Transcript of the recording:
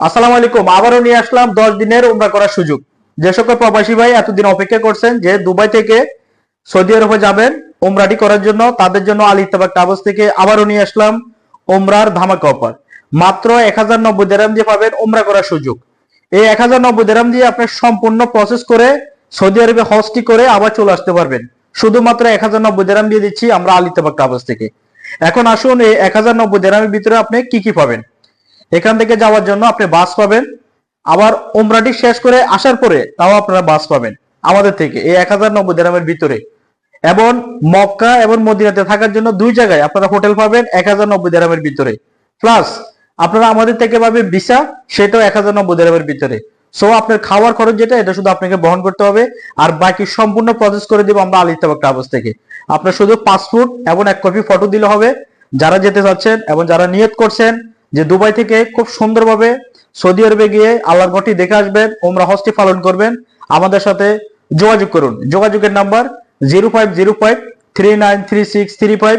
আসসালামু আলাইকুম, আবারও নিয়ে আসলাম দশ দিনের উমরা করার সুযোগ। যে সকল প্রবাসী ভাই এতদিন অপেক্ষা করছেন যে দুবাই থেকে সৌদি আরবে যাবেন উমরাটি করার জন্য, তাদের জন্য আল ইত্তেফাক ট্রাভেলস থেকে আবারও নিয়ে আসলাম উমরার ধামাকা অফার। মাত্র এক হাজার নব্বই দেরাম দিয়ে পাবেন উমরা করার সুযোগ। এই এক হাজার নব্বই দেরাম দিয়ে আপনি সম্পূর্ণ প্রসেস করে সৌদি আরবে হজটি করে আবার চলে আসতে পারবেন। শুধুমাত্র এক হাজার নব্বই দেরাম দিয়ে দিচ্ছি আমরা আল ইত্তেফাক ট্রাভেলস থেকে। এখন আসুন এই এক হাজার নব্বই দেরামের ভিতরে আপনি কি কি পাবেন? এখান থেকে যাওয়ার জন্য আপনি বাস পাবেন। আবার উমরাটি শেষ করে আসার পরে তাও আপনারা বাস পাবেন। আমাদের থেকে, এই এক হাজার নব্বই দেরামের ভিতরে। এবং মক্কা এবং মদিনাতে থাকার জন্য দুই জায়গায় আপনারা হোটেল পাবেন এক হাজার নব্বই দেরামের ভিতরে। প্লাস আপনারা আমাদের থেকে পাবেন ভিসা সেটাও এক হাজার নব্বই দেরামের ভিতরে। সো আপনার খাওয়ার খরচ যেটা, এটা শুধু আপনাকে বহন করতে হবে। আর বাকি সম্পূর্ণ প্রসেস করে দিব আমরা আলিত ট্রাভেলস থেকে। আপনার শুধু পাসপোর্ট এবং এক কপি ফটো দিলে হবে। যারা যেতে চাচ্ছেন এবং যারা নিয়ত করছেন যে দুবাই থেকে খুব সুন্দরভাবে সৌদি আরবে গিয়ে আল্লাহর ঘরটি দেখে আসবেন ওমরা হস্তি পালন করবেন। আমাদের সাথে যোগাযোগ করুন। যোগাযোগের number zero five zero five three nine three six three five